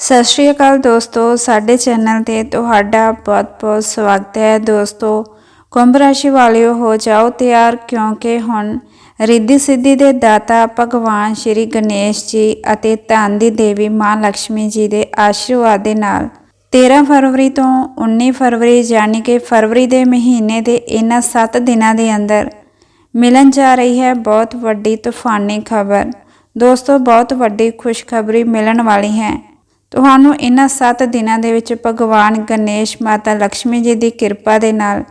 ਸਤਿ ਸ਼੍ਰੀ ਅਕਾਲ ਦੋਸਤੋ, ਸਾਡੇ ਚੈਨਲ ਤੇ ਤੁਹਾਡਾ ਬਹੁਤ-ਬਹੁਤ ਸਵਾਗਤ ਹੈ। ਦੋਸਤੋ, ਕੁੰਭ ਰਾਸ਼ੀ ਵਾਲਿਓ, ਹੋ ਜਾਓ ਤਿਆਰ, ਕਿਉਂਕਿ ਹੁਣ ਰਿੱਧੀ ਸਿੱਧੀ ਦੇ ਦਾਤਾ ਭਗਵਾਨ ਸ਼੍ਰੀ ਗਣੇਸ਼ ਜੀ ਅਤੇ ਧਨ ਦੀ ਦੇਵੀ ਮਾਂ ਲక్ష్ਮੀ ਜੀ ਦੇ ਆਸ਼ੀਰਵਾਦ ਦੇ ਨਾਲ 13 ਫਰਵਰੀ ਤੋਂ 19 ਫਰਵਰੀ, ਯਾਨੀ ਕਿ ਫਰਵਰੀ ਦੇ ਮਹੀਨੇ ਦੇ ਇਹਨਾਂ 7 ਦਿਨਾਂ ਦੇ ਅੰਦਰ ਮਿਲਣ ਜਾ ਰਹੀ ਹੈ ਬਹੁਤ ਵੱਡੀ ਤੂਫਾਨੀ ਖਬਰ। ਦੋਸਤੋ, ਬਹੁਤ ਵੱਡੀ ਖੁਸ਼ਖਬਰੀ ਮਿਲਣ ਵਾਲੀ ਹੈ। ਤੁਹਾਨੂੰ ਇਹਨਾਂ 7 ਦਿਨਾਂ ਦੇ ਵਿੱਚ ਭਗਵਾਨ ਗਣੇਸ਼ ਮਾਤਾ ਲక్ష్ਮੀ ਜੀ ਦੀ ਕਿਰਪਾ ਦੇ ਨਾਲ,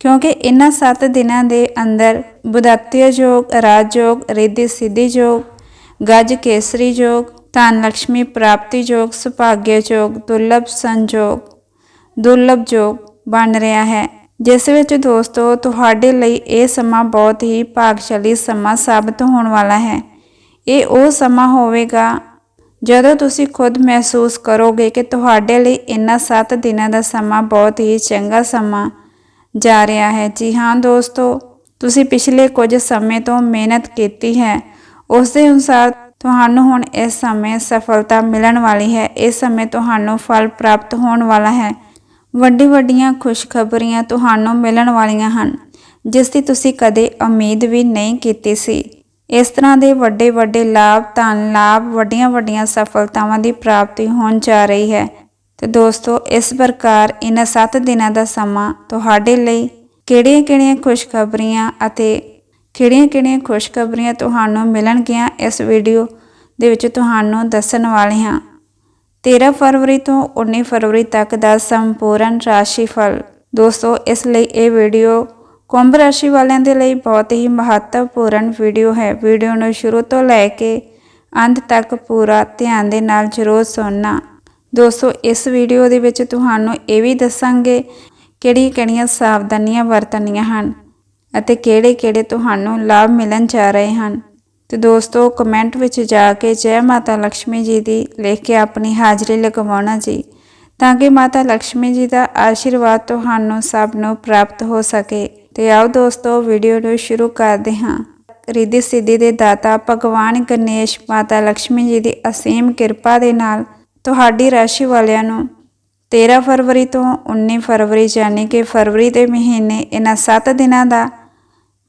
ਕਿਉਂਕਿ ਇਹਨਾਂ 7 ਦਿਨਾਂ ਦੇ ਅੰਦਰ ਬੁਧਾਤਿਆ ਯੋਗ ਰਾਜਯੋਗ ਰਿੱਧੀ ਸਿੱਧੀ ਯੋਗ, ਗਜ ਕੇਸਰੀ ਯੋਗ, ਧਨ ਲక్ష్ਮੀ ਪ੍ਰਾਪਤੀ ਯੋਗ, ਸੁਭਾਗਯ ਯੋਗ, ਦੁਰਲਭ ਸੰਜੋਗ ਦੁਰਲਭ ਯੋਗ ਬਣ ਰਿਹਾ ਹੈ। ਜਿਸ ਵਿੱਚ ਦੋਸਤੋ, ਤੁਹਾਡੇ ਲਈ ਇਹ ਸਮਾਂ ਬਹੁਤ ਹੀ ਭਾਗਸ਼ਾਲੀ ਸਮਾਂ ਸਾਬਤ ਹੋਣ ਵਾਲਾ ਹੈ। ਇਹ ਉਹ ਸਮਾਂ ਹੋਵੇਗਾ ਜਦੋਂ ਤੁਸੀਂ ਖੁਦ ਮਹਿਸੂਸ ਕਰੋਗੇ ਕਿ ਤੁਹਾਡੇ ਲਈ ਇਹਨਾਂ 7 ਦਿਨਾਂ ਦਾ ਸਮਾਂ ਬਹੁਤ ਹੀ ਚੰਗਾ ਸਮਾਂ ਜਾ ਰਿਹਾ ਹੈ, ਜੀ ਹਾਂ ਦੋਸਤੋ, ਤੁਸੀਂ ਪਿਛਲੇ ਕੁਝ ਸਮੇਂ ਤੋਂ ਮਿਹਨਤ ਕੀਤੀ ਹੈ। ਉਸ ਦੇ ਅਨੁਸਾਰ ਤੁਹਾਨੂੰ ਹੁਣ ਇਸ ਸਮੇਂ ਸਫਲਤਾ ਮਿਲਣ ਵਾਲੀ ਹੈ। ਇਸ ਸਮੇਂ ਤੁਹਾਨੂੰ ਫਲ ਪ੍ਰਾਪਤ ਹੋਣ ਵਾਲਾ ਹੈ। ਵੱਡੀ ਵੱਡੀਆਂ ਖੁਸ਼ਖਬਰੀਆਂ ਤੁਹਾਨੂੰ ਮਿਲਣ ਵਾਲੀਆਂ ਹਨ, ਜਿਸ ਦੀ ਤੁਸੀਂ ਕਦੇ ਉਮੀਦ ਵੀ ਨਹੀਂ ਕੀਤੀ ਸੀ। ਇਸ ਤਰ੍ਹਾਂ ਦੇ ਵੱਡੇ ਵੱਡੇ ਲਾਭ, ਧਨ ਲਾਭ, ਵੱਡੀਆਂ ਵੱਡੀਆਂ ਸਫਲਤਾਵਾਂ ਦੀ ਪ੍ਰਾਪਤੀ ਹੋਣ ਜਾ ਰਹੀ ਹੈ। ਤੇ ਦੋਸਤੋ, ਇਸ ਪ੍ਰਕਾਰ ਇਹਨਾਂ 7 ਦਿਨਾਂ ਦਾ ਸਮਾਂ ਤੁਹਾਡੇ ਲਈ ਕਿਹੜੀਆਂ-ਕਿਹੜੀਆਂ ਖੁਸ਼ਖਬਰੀਆਂ ਅਤੇ ਕਿਹੜੀਆਂ-ਕਿਹੜੀਆਂ ਖੁਸ਼ਖਬਰੀਆਂ ਤੁਹਾਨੂੰ ਮਿਲਣਗੀਆਂ ਇਸ ਵੀਡੀਓ ਦੇ ਵਿੱਚ ਤੁਹਾਨੂੰ ਦੱਸਣ ਵਾਲੇ ਹਾਂ। 13 ਫਰਵਰੀ ਤੋਂ 19 ਫਰਵਰੀ ਤੱਕ ਦਾ ਸੰਪੂਰਨ ਰਾਸ਼ੀਫਲ। ਦੋਸਤੋ, ਇਸ ਲਈ ਇਹ ਵੀਡੀਓ ਕੁੰਭ ਰਾਸ਼ੀ ਵਾਲਿਆਂ ਦੇ ਲਈ ਬਹੁਤ ਹੀ ਮਹੱਤਵਪੂਰਨ ਵੀਡੀਓ ਹੈ। ਵੀਡੀਓ ਨੂੰ ਸ਼ੁਰੂ ਤੋਂ ਲੈ ਕੇ ਅੰਤ ਤੱਕ ਪੂਰਾ ਧਿਆਨ ਦੇ ਨਾਲ ਜ਼ਰੂਰ ਸੁਣਨਾ। ਦੋਸਤੋ, ਇਸ ਵੀਡੀਓ ਦੇ ਵਿੱਚ ਤੁਹਾਨੂੰ ਇਹ ਵੀ ਦੱਸਾਂਗੇ ਕਿਹੜੀਆਂ-ਕਿਹੜੀਆਂ ਸਾਵਧਾਨੀਆਂ ਵਰਤਣੀਆਂ ਹਨ ਅਤੇ ਕਿਹੜੇ-ਕਿਹੜੇ ਤੁਹਾਨੂੰ ਲਾਭ ਮਿਲਣ ਜਾ ਰਹੇ ਹਨ। ਤੇ ਦੋਸਤੋ ਕਮੈਂਟ ਵਿੱਚ ਜਾ ਕੇ ਜੈ ਮਾਤਾ ਲక్ష్ਮੀ ਜੀ ਦੀ ਲਿਖ ਕੇ ਆਪਣੀ ਹਾਜ਼ਰੀ ਲਗਵਾਉਣਾ ਜੀ, ਤਾਂ ਕਿ ਮਾਤਾ ਲక్ష్ਮੀ ਜੀ ਦਾ ਆਸ਼ੀਰਵਾਦ ਤੁਹਾਨੂੰ ਸਭ ਨੂੰ ਪ੍ਰਾਪਤ ਹੋ ਸਕੇ। ਤੇ ਆਓ ਦੋਸਤੋ ਵੀਡੀਓ ਨੂੰ ਸ਼ੁਰੂ ਕਰਦੇ ਹਾਂ। ਰਿੱਧੀ ਸਿੱਧੀ ਦੇ ਦਾਤਾ ਭਗਵਾਨ ਗਣੇਸ਼ ਮਾਤਾ ਲక్ష్ਮੀ ਜੀ ਦੀ ਅਸੀਮ ਕਿਰਪਾ ਦੇ ਨਾਲ ਤੁਹਾਡੀ ਰਾਸ਼ੀ ਵਾਲਿਆਂ ਨੂੰ 13 ਫਰਵਰੀ ਤੋਂ 19 ਫਰਵਰੀ ਯਾਨੀ ਕਿ ਫਰਵਰੀ ਦੇ ਮਹੀਨੇ ਇਹਨਾਂ 7 ਦਿਨਾਂ ਦਾ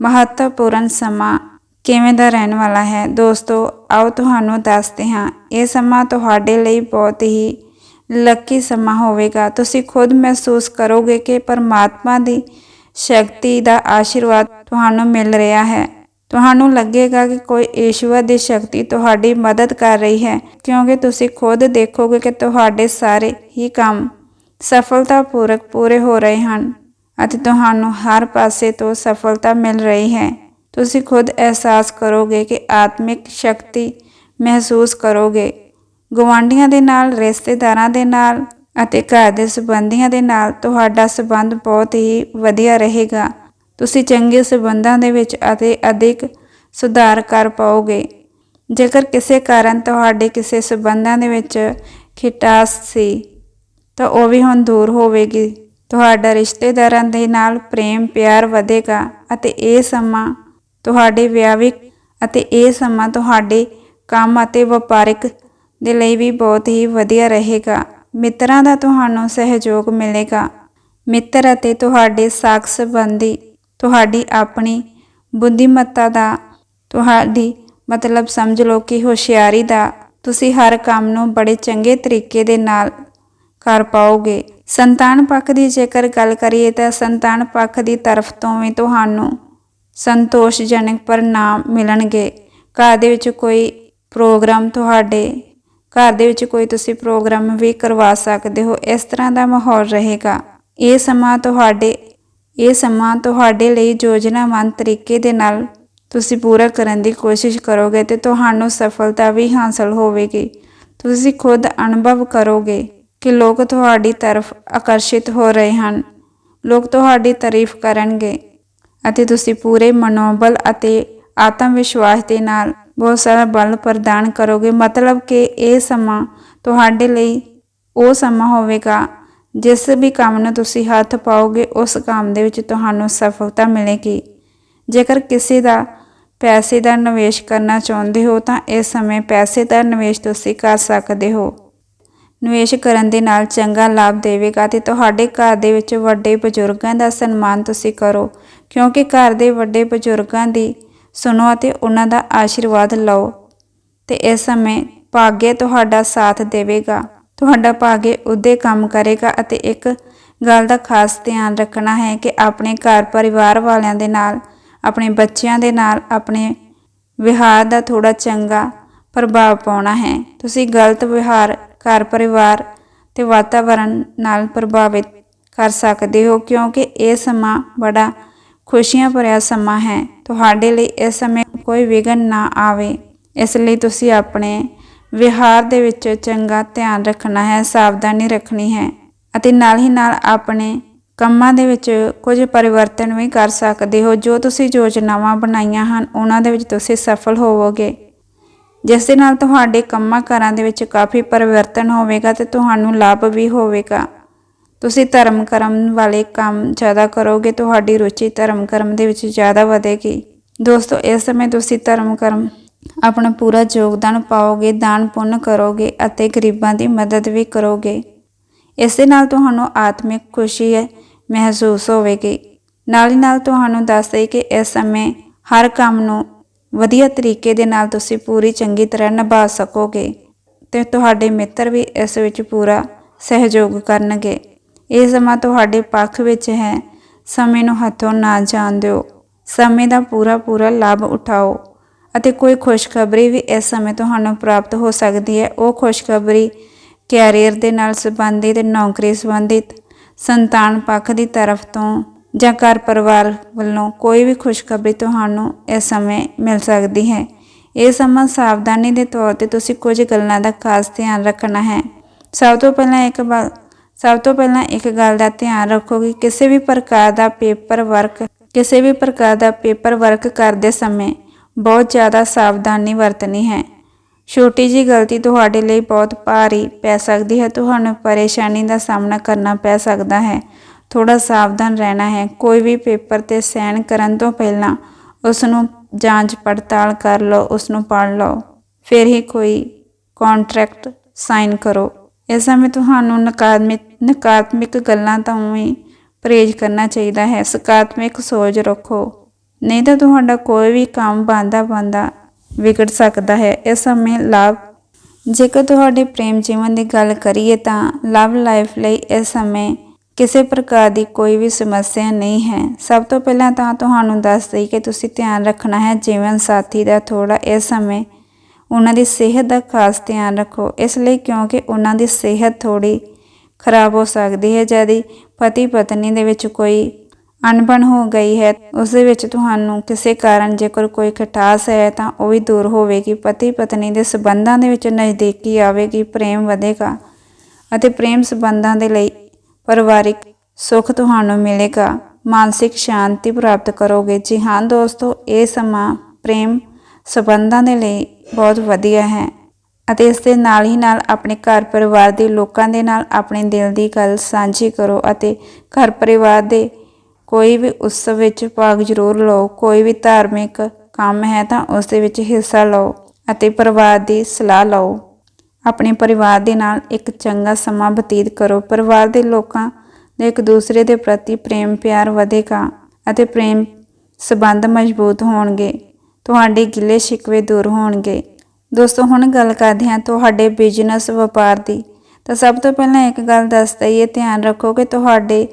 ਮਹੱਤਵਪੂਰਨ ਸਮਾਂ ਕਿਵੇਂ ਦਾ ਰਹਿਣ ਵਾਲਾ ਹੈ? ਦੋਸਤੋ, ਆਓ ਤੁਹਾਨੂੰ ਦੱਸਦੇ ਹਾਂ। ਇਹ ਸਮਾਂ ਤੁਹਾਡੇ ਲਈ ਬਹੁਤ ਹੀ ਲੱਕੀ ਸਮਾਂ ਹੋਵੇਗਾ। ਤੁਸੀਂ ਖੁਦ ਮਹਿਸੂਸ ਕਰੋਗੇ ਕਿ ਪਰਮਾਤਮਾ ਦੀ ਸ਼ਕਤੀ ਦਾ ਆਸ਼ੀਰਵਾਦ ਤੁਹਾਨੂੰ ਮਿਲ ਰਿਹਾ ਹੈ। ਤੁਹਾਨੂੰ ਲੱਗੇਗਾ ਕਿ ਕੋਈ ਈਸ਼ਵਰ ਦੀ ਸ਼ਕਤੀ ਤੁਹਾਡੀ ਮਦਦ ਕਰ ਰਹੀ ਹੈ, ਕਿਉਂਕਿ ਤੁਸੀਂ ਖੁਦ ਦੇਖੋਗੇ ਕਿ ਤੁਹਾਡੇ ਸਾਰੇ ਹੀ ਕੰਮ ਸਫਲਤਾਪੂਰਕ ਪੂਰੇ ਹੋ ਰਹੇ ਹਨ ਅਤੇ ਤੁਹਾਨੂੰ ਹਰ ਪਾਸੇ ਤੋਂ ਸਫਲਤਾ ਮਿਲ ਰਹੀ ਹੈ। ਤੁਸੀਂ ਖੁਦ ਅਹਿਸਾਸ ਕਰੋਗੇ ਕਿ ਆਤਮਿਕ ਸ਼ਕਤੀ ਮਹਿਸੂਸ ਕਰੋਗੇ। ਗਵਾਂਢੀਆਂ ਦੇ ਨਾਲ, ਰਿਸ਼ਤੇਦਾਰਾਂ ਦੇ ਨਾਲ ਅਤੇ ਘਰ ਦੇ ਸਬੰਧੀਆਂ ਦੇ ਨਾਲ ਤੁਹਾਡਾ ਸਬੰਧ ਬਹੁਤ ਹੀ ਵਧੀਆ ਰਹੇਗਾ। ਤੁਸੀਂ ਚੰਗੇ ਸਬੰਧਾਂ ਦੇ ਵਿੱਚ ਅਤੇ ਅਧਿਕ ਸੁਧਾਰ ਕਰ ਪਾਓਗੇ। ਜੇਕਰ ਕਿਸੇ ਕਾਰਨ ਤੁਹਾਡੇ ਕਿਸੇ ਸਬੰਧਾਂ ਦੇ ਵਿੱਚ ਖਿਟਾਸ ਸੀ, ਤਾਂ ਉਹ ਵੀ ਹੁਣ ਦੂਰ ਹੋਵੇਗੀ। ਤੁਹਾਡਾ ਰਿਸ਼ਤੇਦਾਰਾਂ ਦੇ ਨਾਲ ਪ੍ਰੇਮ ਪਿਆਰ ਵਧੇਗਾ ਅਤੇ ਇਹ ਸਮਾਂ ਤੁਹਾਡੇ ਵਿਆਹਿਕ ਅਤੇ ਇਹ ਸਮਾਂ ਤੁਹਾਡੇ ਕੰਮ ਅਤੇ ਵਪਾਰਿਕ ਦੇ ਲਈ ਵੀ ਬਹੁਤ ਹੀ ਵਧੀਆ ਰਹੇਗਾ। ਮਿੱਤਰਾਂ ਦਾ ਤੁਹਾਨੂੰ ਸਹਿਯੋਗ ਮਿਲੇਗਾ। ਮਿੱਤਰ ਅਤੇ ਤੁਹਾਡੇ ਸਾਖ ਸੰਬੰਧੀ ਤੁਹਾਡੀ ਆਪਣੀ ਬੁੱਧੀਮੱਤਾ ਦਾ, ਤੁਹਾਡੀ ਮਤਲਬ ਸਮਝ ਲਓ ਕਿ ਹੁਸ਼ਿਆਰੀ ਦਾ ਤੁਸੀਂ ਹਰ ਕੰਮ ਨੂੰ ਬੜੇ ਚੰਗੇ ਤਰੀਕੇ ਦੇ ਨਾਲ ਕਰ ਪਾਓਗੇ। ਸੰਤਾਨ ਪੱਖ ਦੀ ਜੇਕਰ ਗੱਲ ਕਰੀਏ ਤਾਂ ਸੰਤਾਨ ਪੱਖ ਦੀ ਤਰਫ ਤੋਂ ਵੀ ਤੁਹਾਨੂੰ ਸੰਤੋਸ਼ਜਨਕ ਪਰਿਣਾਮ ਮਿਲਣਗੇ। ਘਰ ਦੇ ਵਿੱਚ ਕੋਈ ਪ੍ਰੋਗਰਾਮ ਤੁਹਾਡੇ ਘਰ ਦੇ ਵਿੱਚ ਕੋਈ ਤੁਸੀਂ ਪ੍ਰੋਗਰਾਮ ਵੀ ਕਰਵਾ ਸਕਦੇ ਹੋ, ਇਸ ਤਰ੍ਹਾਂ ਦਾ ਮਾਹੌਲ ਰਹੇਗਾ। ਇਹ ਸਮਾਂ ਤੁਹਾਡੇ, ਇਹ ਸਮਾਂ ਤੁਹਾਡੇ ਲਈ ਯੋਜਨਾਬੱਧ ਤਰੀਕੇ ਦੇ ਨਾਲ ਤੁਸੀਂ ਪੂਰਾ ਕਰਨ ਦੀ ਕੋਸ਼ਿਸ਼ ਕਰੋਗੇ ਤੇ ਤੁਹਾਨੂੰ ਸਫਲਤਾ ਵੀ ਹਾਸਲ ਹੋਵੇਗੀ। ਤੁਸੀਂ ਖੁਦ ਅਨੁਭਵ ਕਰੋਗੇ ਕਿ ਲੋਕ ਤੁਹਾਡੀ ਤਰਫ ਆਕਰਸ਼ਿਤ ਹੋ ਰਹੇ ਹਨ, ਲੋਕ ਤੁਹਾਡੀ ਤਾਰੀਫ ਕਰਨਗੇ ਅਤੇ ਤੁਸੀਂ ਪੂਰੇ ਮਨੋਬਲ ਅਤੇ ਆਤਮ ਵਿਸ਼ਵਾਸ ਦੇ ਨਾਲ ਬਹੁਤ ਸਾਰਾ ਬਲ ਪ੍ਰਦਾਨ ਕਰੋਗੇ। ਮਤਲਬ ਕਿ ਇਹ ਸਮਾਂ ਤੁਹਾਡੇ ਲਈ ਉਹ ਸਮਾਂ ਹੋਵੇਗਾ, ਜਿਸ ਵੀ ਕੰਮ ਨੂੰ ਤੁਸੀਂ ਹੱਥ ਪਾਓਗੇ, ਉਸ ਕੰਮ ਦੇ ਵਿੱਚ ਤੁਹਾਨੂੰ ਸਫਲਤਾ ਮਿਲੇਗੀ। ਜੇਕਰ ਕਿਸੇ ਦਾ ਪੈਸੇ ਦਾ ਨਿਵੇਸ਼ ਕਰਨਾ ਚਾਹੁੰਦੇ ਹੋ, ਤਾਂ ਇਸ ਸਮੇਂ ਪੈਸੇ ਦਾ ਨਿਵੇਸ਼ ਤੁਸੀਂ ਕਰ ਸਕਦੇ ਹੋ। ਨਿਵੇਸ਼ ਕਰਨ ਦੇ ਨਾਲ ਚੰਗਾ ਲਾਭ ਦੇਵੇਗਾ ਤੇ ਤੁਹਾਡੇ ਘਰ ਦੇ ਵਿੱਚ ਵੱਡੇ ਬਜ਼ੁਰਗਾਂ ਦਾ ਸਨਮਾਨ ਤੁਸੀਂ ਕਰੋ, ਕਿਉਂਕਿ ਘਰ ਦੇ ਵੱਡੇ ਬਜ਼ੁਰਗਾਂ ਦੀ ਸੁਣੋ ਅਤੇ ਉਹਨਾਂ ਦਾ ਆਸ਼ੀਰਵਾਦ ਲਓ ਤੇ ਇਸ ਸਮੇਂ ਭਾਗੇ ਤੁਹਾਡਾ ਸਾਥ ਦੇਵੇਗਾ। ਤੁਹਾਡਾ ਭਾਗੇ ਉਹਦੇ ਕੰਮ ਕਰੇਗਾ ਅਤੇ ਇੱਕ ਗੱਲ ਦਾ ਖਾਸ ਧਿਆਨ ਰੱਖਣਾ ਹੈ ਕਿ ਆਪਣੇ ਘਰ ਪਰਿਵਾਰ ਵਾਲਿਆਂ ਦੇ ਨਾਲ, ਆਪਣੇ ਬੱਚਿਆਂ ਦੇ ਨਾਲ, ਆਪਣੇ ਵਿਹਾਰ ਦਾ ਥੋੜਾ ਚੰਗਾ ਪ੍ਰਭਾਵ ਪਾਉਣਾ ਹੈ। ਤੁਸੀਂ ਗਲਤ ਵਿਹਾਰ, ਘਰ ਪਰਿਵਾਰ ਤੇ ਵਾਤਾਵਰਣ ਨਾਲ ਪ੍ਰਭਾਵਿਤ ਕਰ ਸਕਦੇ ਹੋ ਕਿਉਂਕਿ ਇਹ ਸਮਾਂ ਬੜਾ ਖੁਸ਼ੀਆਂ ਭਰਿਆ ਸਮਾਂ ਹੈ। ਤੁਹਾਡੇ ਲਈ ਇਸ ਸਮੇਂ ਕੋਈ ਵਿਘਨ ਨਾ ਆਵੇ। ਇਸ ਲਈ ਤੁਸੀਂ ਆਪਣੇ ਵਿਹਾਰ ਦੇ ਵਿੱਚ ਚੰਗਾ ਧਿਆਨ ਰੱਖਣਾ ਹੈ, ਸਾਵਧਾਨੀ ਰੱਖਣੀ ਹੈ ਅਤੇ ਨਾਲ ਹੀ ਨਾਲ ਆਪਣੇ ਕੰਮਾਂ ਦੇ ਵਿੱਚ ਕੁਝ ਪਰਿਵਰਤਨ ਵੀ ਕਰ ਸਕਦੇ ਹੋ। ਜੋ ਤੁਸੀਂ ਯੋਜਨਾਵਾਂ ਬਣਾਈਆਂ ਹਨ, ਉਹਨਾਂ ਦੇ ਵਿੱਚ ਤੁਸੀਂ ਸਫਲ ਹੋਵੋਗੇ। ਜਿਸ ਦੇ ਨਾਲ ਤੁਹਾਡੇ ਕੰਮਾਂ ਕਾਰਾਂ ਦੇ ਵਿੱਚ ਕਾਫੀ ਪਰਿਵਰਤਨ ਹੋਵੇਗਾ ਤੇ ਤੁਹਾਨੂੰ ਲਾਭ ਵੀ ਹੋਵੇਗਾ। ਤੁਸੀਂ ਧਰਮ ਕਰਮ ਵਾਲੇ ਕੰਮ ਜ਼ਿਆਦਾ ਕਰੋਗੇ, ਤੁਹਾਡੀ ਰੁਚੀ ਧਰਮ ਕਰਮ ਦੇ ਵਿੱਚ ਜ਼ਿਆਦਾ ਵਧੇਗੀ। ਦੋਸਤੋ, ਇਸ ਸਮੇਂ ਤੁਸੀਂ ਧਰਮ ਕਰਮ, ਆਪਣਾ ਪੂਰਾ ਯੋਗਦਾਨ ਪਾਓਗੇ, ਦਾਨ ਪੁੰਨ ਕਰੋਗੇ ਅਤੇ ਗਰੀਬਾਂ ਦੀ ਮਦਦ ਵੀ ਕਰੋਗੇ। ਇਸ ਦੇ ਨਾਲ ਤੁਹਾਨੂੰ ਆਤਮਿਕ ਖੁਸ਼ੀ ਹੈ, ਮਹਿਸੂਸ ਹੋਵੇਗੀ। ਨਾਲ ਹੀ ਨਾਲ ਤੁਹਾਨੂੰ ਦੱਸ ਦਈ ਕਿ ਇਸ ਸਮੇਂ ਹਰ ਕੰਮ ਨੂੰ ਵਧੀਆ ਤਰੀਕੇ ਦੇ ਨਾਲ ਤੁਸੀਂ ਪੂਰੀ ਚੰਗੀ ਤਰ੍ਹਾਂ ਨਿਭਾ ਸਕੋਗੇ ਤੇ ਤੁਹਾਡੇ ਮਿੱਤਰ ਵੀ ਇਸ ਵਿੱਚ ਪੂਰਾ ਸਹਿਯੋਗ ਕਰਨਗੇ। ਇਹ ਸਮਾਂ ਤੁਹਾਡੇ ਪੱਖ ਵਿੱਚ ਹੈ। ਸਮੇਂ ਨੂੰ ਹੱਥੋਂ ਨਾ ਜਾਣ ਦਿਓ। ਸਮੇਂ ਦਾ ਪੂਰਾ ਪੂਰਾ ਲਾਭ ਉਠਾਓ। ਅਤੇ ਕੋਈ ਖੁਸ਼ਖਬਰੀ ਵੀ ਇਸ ਸਮੇਂ ਤੁਹਾਨੂੰ ਪ੍ਰਾਪਤ ਹੋ ਸਕਦੀ ਹੈ। ਉਹ ਖੁਸ਼ਖਬਰੀ ਕੈਰੀਅਰ ਦੇ ਨਾਲ ਸੰਬੰਧਿਤ, ਨੌਕਰੀ ਸੰਬੰਧਿਤ, ਸੰਤਾਨ ਪੱਖ ਦੀ ਤਰਫ ਤੋਂ ਜਾਂ ਘਰ ਪਰਿਵਾਰ ਵੱਲੋਂ ਕੋਈ ਵੀ ਖੁਸ਼ਖਬਰੀ ਤੁਹਾਨੂੰ ਇਸ ਸਮੇਂ ਮਿਲ ਸਕਦੀ ਹੈ। ਇਹ ਸਮਾਂ ਸਾਵਧਾਨੀ ਦੇ ਤੌਰ ਤੇ ਤੁਸੀਂ ਕੁਝ ਗੱਲਾਂ ਦਾ ਖਾਸ ਧਿਆਨ ਰੱਖਣਾ ਹੈ। ਸਭ ਤੋਂ ਪਹਿਲਾਂ ਇੱਕ ਬ- ਸਭ ਤੋਂ ਪਹਿਲਾਂ ਇੱਕ ਗੱਲ ਦਾ ਧਿਆਨ ਰੱਖੋ ਕਿ ਕਿਸੇ ਵੀ ਪ੍ਰਕਾਰ ਦਾ ਪੇਪਰ ਵਰਕ ਕਿਸੇ ਵੀ ਪ੍ਰਕਾਰ ਦਾ ਪੇਪਰ ਵਰਕ ਕਰਦੇ ਸਮੇਂ ਬਹੁਤ ਜ਼ਿਆਦਾ ਸਾਵਧਾਨੀ ਵਰਤਣੀ ਹੈ। ਛੋਟੀ ਜੀ ਗਲਤੀ ਤੁਹਾਡੇ ਲਈ ਬਹੁਤ ਭਾਰੀ ਪੈ ਸਕਦੀ ਹੈ। ਤੁਹਾਨੂੰ ਪਰੇਸ਼ਾਨੀ ਦਾ ਸਾਹਮਣਾ ਕਰਨਾ ਪੈ ਸਕਦਾ ਹੈ। ਥੋੜਾ ਸਾਵਧਾਨ ਰਹਿਣਾ ਹੈ। ਕੋਈ ਵੀ ਪੇਪਰ ਤੇ ਸਾਈਨ ਕਰਨ ਤੋਂ ਪਹਿਲਾਂ ਉਸ ਨੂੰ ਜਾਂਚ ਪੜਤਾਲ ਕਰ ਲਓ ਉਸ ਨੂੰ ਪੜ੍ਹ ਲਓ। ਫਿਰ ਹੀ ਕੋਈ ਕੰਟਰੈਕਟ ਸਾਈਨ ਕਰੋ। ਇਸ ਸਮੇਂ ਤੁਹਾਨੂੰ ਨਕਾਰਾਤਮਕ ਨਕਾਰਾਤਮਕ ਗੱਲਾਂ ਤੋਂ ਵੀ ਪਰਹੇਜ਼ ਕਰਨਾ ਚਾਹੀਦਾ ਹੈ। ਸਕਾਰਾਤਮਕ ਸੋਚ ਰੱਖੋ। ਨਹੀਂ ਤਾਂ ਤੁਹਾਡਾ ਕੋਈ ਵੀ ਕੰਮ ਬੰਦਾ ਬੰਦਾ ਵਿਗੜ ਸਕਦਾ ਹੈ। ਇਸ ਸਮੇਂ ਲਾਭ, ਜੇਕਰ ਤੁਹਾਡੇ ਪ੍ਰੇਮ ਜੀਵਨ ਦੀ ਗੱਲ ਕਰੀਏ ਤਾਂ ਲਵ ਲਾਈਫ ਲਈ ਇਸ ਸਮੇਂ ਕਿਸੇ ਪ੍ਰਕਾਰ ਦੀ ਕੋਈ ਵੀ ਸਮੱਸਿਆ ਨਹੀਂ ਹੈ। ਸਭ ਤੋਂ ਪਹਿਲਾਂ ਤਾਂ ਤੁਹਾਨੂੰ ਦੱਸ ਦਈ ਕਿ ਤੁਸੀਂ ਧਿਆਨ ਰੱਖਣਾ ਹੈ, ਜੀਵਨ ਸਾਥੀ ਦਾ ਥੋੜਾ ਇਸ ਸਮੇਂ ਉਹਨਾਂ ਦੀ ਸਿਹਤ ਦਾ ਖਾਸ ਧਿਆਨ ਰੱਖੋ। ਇਸ ਲਈ ਕਿਉਂਕਿ ਉਹਨਾਂ ਦੀ ਸਿਹਤ ਥੋੜੀ ਖਰਾਬ ਹੋ ਸਕਦੀ ਹੈ, ਜਦ ਪਤੀ ਪਤਨੀ ਦੇ ਵਿੱਚ ਕੋਈ ਅਣਬਣ ਹੋ ਗਈ ਹੈ। ਉਸ ਦੇ ਵਿੱਚ ਤੁਹਾਨੂੰ ਕਿਸੇ ਕਾਰਨ ਜੇਕਰ ਕੋਈ ਖਟਾਸ ਹੈ, ਤਾਂ ਉਹ ਵੀ ਦੂਰ ਹੋਵੇਗੀ। ਪਤੀ ਪਤਨੀ ਦੇ ਸਬੰਧਾਂ ਦੇ ਵਿੱਚ ਨਜ਼ਦੀਕੀ ਆਵੇਗੀ, ਪ੍ਰੇਮ ਵਧੇਗਾ ਅਤੇ ਪ੍ਰੇਮ ਸਬੰਧਾਂ ਦੇ ਲਈ ਪਰਿਵਾਰਿਕ ਸੁੱਖ ਤੁਹਾਨੂੰ ਮਿਲੇਗਾ। ਮਾਨਸਿਕ ਸ਼ਾਂਤੀ ਪ੍ਰਾਪਤ ਕਰੋਗੇ। ਜੀ ਹਾਂ, ਦੋਸਤੋ, ਇਹ ਸਮਾਂ ਪ੍ਰੇਮ ਸਬੰਧਾਂ ਦੇ ਲਈ ਬਹੁਤ ਵਧੀਆ ਹੈ। ਅਤੇ ਇਸ ਦੇ ਨਾਲ ਹੀ ਨਾਲ ਆਪਣੇ ਘਰ ਪਰਿਵਾਰ ਦੇ ਲੋਕਾਂ ਦੇ ਨਾਲ ਆਪਣੇ ਦਿਲ ਦੀ ਗੱਲ ਸਾਂਝੀ ਕਰੋ ਅਤੇ ਘਰ ਪਰਿਵਾਰ ਦੇ ਕੋਈ ਵੀ ਉਤਸਵ ਵਿੱਚ ਭਾਗ ਜ਼ਰੂਰ ਲਓ। ਕੋਈ ਵੀ ਧਾਰਮਿਕ ਕੰਮ ਹੈ ਤਾਂ ਉਸ ਦੇ ਵਿੱਚ ਹਿੱਸਾ ਲਓ ਅਤੇ ਪਰਿਵਾਰ ਦੀ ਸਲਾਹ ਲਓ। ਆਪਣੇ ਪਰਿਵਾਰ ਦੇ ਨਾਲ ਇੱਕ ਚੰਗਾ ਸਮਾਂ ਬਤੀਤ ਕਰੋ। ਪਰਿਵਾਰ ਦੇ ਲੋਕਾਂ ਦੇ ਇੱਕ ਦੂਸਰੇ ਦੇ ਪ੍ਰਤੀ ਪ੍ਰੇਮ ਪਿਆਰ ਵਧੇਗਾ ਅਤੇ ਪ੍ਰੇਮ ਸਬੰਧ ਮਜ਼ਬੂਤ ਹੋਣਗੇ। ਤੁਹਾਡੇ ਗਿਲੇ ਸ਼ਿਕਵੇ ਦੂਰ ਹੋਣਗੇ। ਦੋਸਤੋ, ਹੁਣ ਗੱਲ ਕਰਦੇ ਹਾਂ ਤੁਹਾਡੇ ਬਿਜ਼ਨਸ ਵਪਾਰ ਦੀ। ਤਾਂ ਸਭ ਤੋਂ ਪਹਿਲਾਂ ਇੱਕ ਗੱਲ ਦੱਸ ਦਈਏ ਧਿਆਨ ਰੱਖੋ ਕਿ ਤੁਹਾਡੇ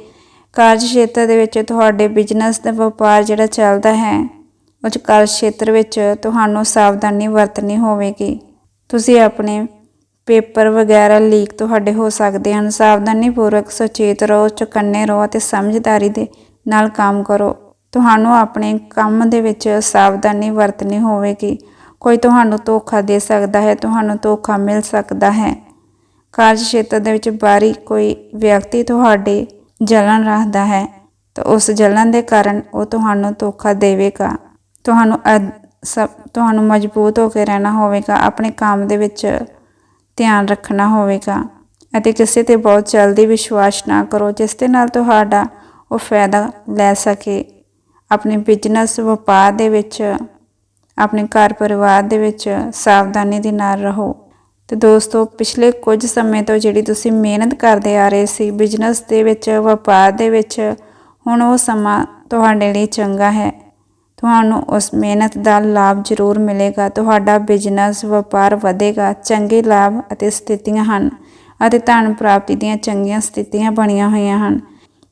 ਕਾਰਜ ਖੇਤਰ ਦੇ ਵਿੱਚ ਤੁਹਾਡੇ ਬਿਜ਼ਨਸ ਦਾ ਵਪਾਰ ਜਿਹੜਾ ਚੱਲਦਾ ਹੈ ਉਹ ਕਾਰਜ ਖੇਤਰ ਵਿੱਚ ਤੁਹਾਨੂੰ ਸਾਵਧਾਨੀ ਵਰਤਣੀ ਹੋਵੇਗੀ। ਤੁਸੀਂ ਆਪਣੇ ਪੇਪਰ ਵਗੈਰਾ ਲੀਕ ਤੁਹਾਡੇ ਹੋ ਸਕਦੇ ਹਨ। ਸਾਵਧਾਨੀ ਪੂਰਵਕ ਸੁਚੇਤ ਰਹੋ, ਚੁਕੰਨੇ ਰਹੋ ਅਤੇ ਸਮਝਦਾਰੀ ਦੇ ਨਾਲ ਕੰਮ ਕਰੋ। ਤੁਹਾਨੂੰ ਆਪਣੇ ਕੰਮ ਦੇ ਵਿੱਚ ਸਾਵਧਾਨੀ ਵਰਤਣੀ ਹੋਵੇਗੀ। ਕੋਈ ਤੁਹਾਨੂੰ ਧੋਖਾ ਦੇ ਸਕਦਾ ਹੈ, ਤੁਹਾਨੂੰ ਧੋਖਾ ਮਿਲ ਸਕਦਾ ਹੈ। ਕਾਰਜ ਖੇਤਰ ਦੇ ਵਿੱਚ ਬਾਰੀ ਕੋਈ ਵਿਅਕਤੀ ਤੁਹਾਡੇ ਜਲਨ ਰੱਖਦਾ ਹੈ, ਤਾਂ ਉਸ ਜਲਨ ਦੇ ਕਾਰਨ ਉਹ ਤੁਹਾਨੂੰ ਧੋਖਾ ਦੇਵੇਗਾ। ਤੁਹਾਨੂੰ ਅਦ- ਸਭ, ਤੁਹਾਨੂੰ ਮਜ਼ਬੂਤ ਹੋ ਕੇ ਰਹਿਣਾ ਹੋਵੇਗਾ, ਆਪਣੇ ਕੰਮ ਦੇ ਵਿੱਚ ਧਿਆਨ ਰੱਖਣਾ ਹੋਵੇਗਾ ਅਤੇ ਕਿਸੇ ਤੇ ਬਹੁਤ ਜਲਦੀ ਵਿਸ਼ਵਾਸ ਨਾ ਕਰੋ, ਜਿਸ ਦੇ ਨਾਲ ਤੁਹਾਡਾ ਉਹ ਫਾਇਦਾ ਲੈ ਸਕੇ। ਆਪਣੇ ਬਿਜ਼ਨਸ ਵਪਾਰ ਦੇ ਵਿੱਚ ਆਪਣੇ ਘਰ ਪਰਿਵਾਰ ਦੇ ਵਿੱਚ ਸਾਵਧਾਨੀ ਦੇ ਨਾਲ ਰਹੋ। ਤੇ ਦੋਸਤੋ, ਪਿਛਲੇ ਕੁਝ ਸਮੇਂ ਤੋਂ ਜਿਹੜੀ ਤੁਸੀਂ ਮਿਹਨਤ ਕਰਦੇ ਆ ਰਹੇ ਸੀ ਬਿਜ਼ਨਸ ਦੇ ਵਿੱਚ, ਵਪਾਰ ਦੇ ਵਿੱਚ, ਹੁਣ ਉਹ ਸਮਾਂ ਤੁਹਾਡੇ ਲਈ ਚੰਗਾ ਹੈ। ਤੁਹਾਨੂੰ ਉਸ ਮਿਹਨਤ ਦਾ ਲਾਭ ਜ਼ਰੂਰ ਮਿਲੇਗਾ। ਤੁਹਾਡਾ ਬਿਜ਼ਨਸ ਵਪਾਰ ਵਧੇਗਾ, ਚੰਗੇ ਲਾਭ ਅਤੇ ਸਥਿਤੀਆਂ ਹਨ ਅਤੇ ਧਨ ਪ੍ਰਾਪਤੀ ਦੀਆਂ ਚੰਗੀਆਂ ਸਥਿਤੀਆਂ ਬਣੀਆਂ ਹੋਈਆਂ ਹਨ।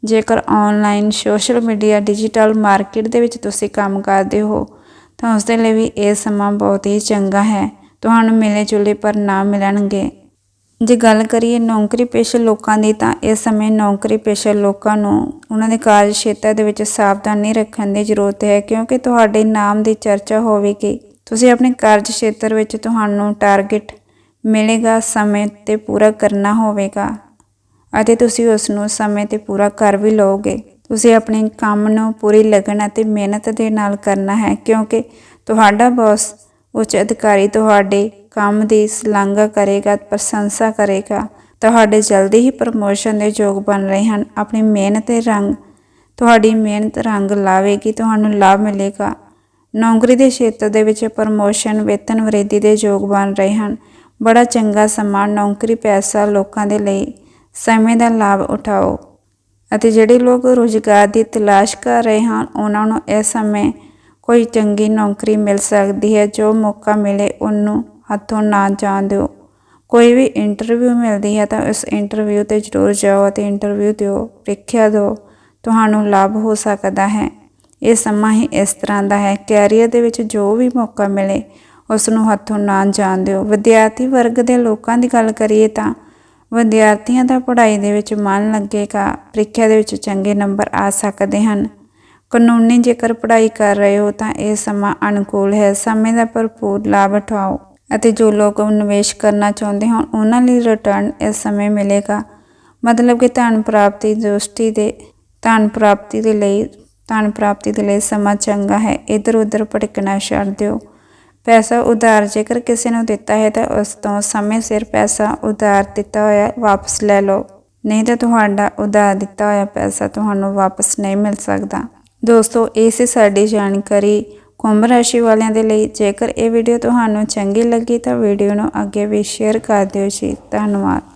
ਜੇਕਰ online social media digital market ਦੇ ਵਿੱਚ ਤੁਸੀਂ ਕੰਮ ਕਰਦੇ ਹੋ ਤਾਂ ਉਸ ਦੇ ਲਈ ਵੀ ਇਹ ਸਮਾਂ ਬਹੁਤ ਹੀ ਚੰਗਾ ਹੈ। ਤੁਹਾਨੂੰ ਮਿਲੇ ਜੁਲੇ ਪਰ ਨਾ ਮਿਲਣਗੇ। ਜੇ ਗੱਲ ਕਰੀਏ ਨੌਕਰੀ ਪੇਸ਼ੇ ਲੋਕਾਂ ਦੀ ਤਾਂ ਇਸ ਸਮੇਂ ਨੌਕਰੀ ਪੇਸ਼ੇ ਲੋਕਾਂ ਨੂੰ ਉਹਨਾਂ ਦੇ ਕਾਰਜ ਖੇਤਰ ਦੇ ਵਿੱਚ ਸਾਵਧਾਨੀ ਰੱਖਣ ਦੀ ਜ਼ਰੂਰਤ ਹੈ, ਕਿਉਂਕਿ ਤੁਹਾਡੇ ਨਾਮ ਦੀ ਚਰਚਾ ਹੋਵੇਗੀ। ਤੁਸੀਂ ਆਪਣੇ ਕਾਰਜ ਖੇਤਰ ਵਿੱਚ ਤੁਹਾਨੂੰ ਟਾਰਗੇਟ ਮਿਲੇਗਾ, ਸਮੇਂ ਤੇ ਪੂਰਾ ਕਰਨਾ ਹੋਵੇਗਾ ਅਤੇ ਤੁਸੀਂ ਉਸ ਨੂੰ ਸਮੇਂ ਤੇ ਪੂਰਾ ਕਰ ਵੀ ਲਓਗੇ। ਤੁਸੀਂ ਆਪਣੇ ਕੰਮ ਨੂੰ ਪੂਰੀ ਲਗਨ ਅਤੇ ਮਿਹਨਤ ਦੇ ਨਾਲ ਕਰਨਾ ਹੈ, ਕਿਉਂਕਿ ਤੁਹਾਡਾ ਬੌਸ ਉੱਚ ਅਧਿਕਾਰੀ ਤੁਹਾਡੇ ਕੰਮ ਦੀ ਸ਼ਲਾਘਾ ਕਰੇਗਾ, ਪ੍ਰਸ਼ੰਸਾ ਕਰੇਗਾ। ਤੁਹਾਡੇ ਜਲਦੀ ਹੀ ਪ੍ਰਮੋਸ਼ਨ ਦੇ ਯੋਗ ਬਣ ਰਹੇ ਹਨ। ਆਪਣੀ ਮਿਹਨਤ ਦੇ ਰੰਗ, ਤੁਹਾਡੀ ਮਿਹਨਤ ਰੰਗ ਲਾਵੇਗੀ, ਤੁਹਾਨੂੰ ਲਾਭ ਮਿਲੇਗਾ। ਨੌਕਰੀ ਦੇ ਖੇਤਰ ਦੇ ਵਿੱਚ ਪ੍ਰਮੋਸ਼ਨ, ਵੇਤਨ ਵ੍ਰਿੱਧੀ ਦੇ ਯੋਗ ਬਣ ਰਹੇ ਹਨ। ਬੜਾ ਚੰਗਾ ਸਮਾਂ, ਨੌਕਰੀ, ਪੈਸਾ ਲੋਕਾਂ ਦੇ ਲਈ ਸਮੇਂ ਦਾ ਲਾਭ ਉਠਾਓ। ਅਤੇ ਜਿਹੜੇ ਲੋਕ ਰੋਜ਼ਗਾਰ ਦੀ ਤਲਾਸ਼ ਕਰ ਰਹੇ ਹਨ, ਉਹਨਾਂ ਨੂੰ ਇਸ ਸਮੇਂ ਕੋਈ ਚੰਗੀ ਨੌਕਰੀ ਮਿਲ ਸਕਦੀ ਹੈ ਜੋ ਮੌਕਾ ਮਿਲੇ ਉਹਨੂੰ ਹੱਥੋਂ ਨਾ ਜਾਣ ਦਿਓ। ਕੋਈ ਵੀ ਇੰਟਰਵਿਊ ਮਿਲਦੀ ਹੈ ਤਾਂ ਉਸ ਇੰਟਰਵਿਊ ਤੇ ਜ਼ਰੂਰ ਜਾਓ ਅਤੇ ਇੰਟਰਵਿਊ ਦਿਓ, ਪ੍ਰੀਖਿਆ ਦਿਓ। ਤੁਹਾਨੂੰ ਲਾਭ ਹੋ ਸਕਦਾ ਹੈ। ਇਹ ਸਮਾਂ ਹੀ ਇਸ ਤਰ੍ਹਾਂ ਦਾ ਹੈ। ਕੈਰੀਅਰ ਦੇ ਵਿੱਚ ਜੋ ਵੀ ਮੌਕਾ ਮਿਲੇ, ਉਸ ਨੂੰ ਹੱਥੋਂ ਨਾ ਜਾਣ ਦਿਓ। ਵਿਦਿਆਰਥੀ ਵਰਗ ਦੇ ਲੋਕਾਂ ਦੀ ਗੱਲ ਕਰੀਏ ਤਾਂ ਵਿਦਿਆਰਥੀਆਂ ਦਾ ਪੜ੍ਹਾਈ ਦੇ ਵਿੱਚ ਮਨ ਲੱਗੇਗਾ, ਪ੍ਰੀਖਿਆ ਦੇ ਵਿੱਚ ਚੰਗੇ ਨੰਬਰ ਆ ਸਕਦੇ ਹਨ। ਕਾਨੂੰਨੀ ਜੇਕਰ ਪੜ੍ਹਾਈ ਕਰ ਰਹੇ ਹੋ ਤਾਂ ਇਹ ਸਮਾਂ ਅਨੁਕੂਲ ਹੈ। ਸਮੇਂ ਦਾ ਭਰਪੂਰ ਲਾਭ ਉਠਾਓ ਅਤੇ ਜੋ ਲੋਕ ਨਿਵੇਸ਼ ਕਰਨਾ ਚਾਹੁੰਦੇ ਹਨ ਉਹਨਾਂ ਲਈ ਰਿਟਰਨ ਇਸ ਸਮੇਂ ਮਿਲੇਗਾ। ਮਤਲਬ ਕਿ ਧਨ ਪ੍ਰਾਪਤੀ ਦ੍ਰਿਸ਼ਟੀ ਦੇ, ਧਨ ਪ੍ਰਾਪਤੀ ਦੇ ਲਈ, ਧਨ ਪ੍ਰਾਪਤੀ ਦੇ ਲਈ ਸਮਾਂ ਚੰਗਾ ਹੈ। ਇਧਰ ਉਧਰ ਭਟਕਣਾ ਛੱਡ ਦਿਓ। ਪੈਸਾ ਉਧਾਰ ਜੇਕਰ ਕਿਸੇ ਨੂੰ ਦਿੱਤਾ ਹੈ ਤਾਂ ਉਸ ਤੋਂ ਸਮੇਂ ਸਿਰ ਪੈਸਾ ਉਧਾਰ ਦਿੱਤਾ ਹੋਇਆ ਵਾਪਸ ਲੈ ਲਓ। ਨਹੀਂ ਤਾਂ ਤੁਹਾਡਾ ਉਧਾਰ ਦਿੱਤਾ ਹੋਇਆ ਪੈਸਾ ਤੁਹਾਨੂੰ ਵਾਪਸ ਨਹੀਂ ਮਿਲ ਸਕਦਾ। ਦੋਸਤੋ, ਇਹ ਸੀ ਸਾਡੀ ਜਾਣਕਾਰੀ। ਕੁੰਭ ਰਾਸ਼ੀ ਵਾਲਿਆਂ ਦੇ ਲਈ ਜੇਕਰ ਇਹ ਵੀਡੀਓ ਤੁਹਾਨੂੰ ਚੰਗੀ ਲੱਗੀ ਤਾਂ ਵੀਡੀਓ ਨੂੰ ਅੱਗੇ ਵੀ ਸ਼ੇਅਰ ਕਰ ਦਿਓ ਜੀ। ਧੰਨਵਾਦ।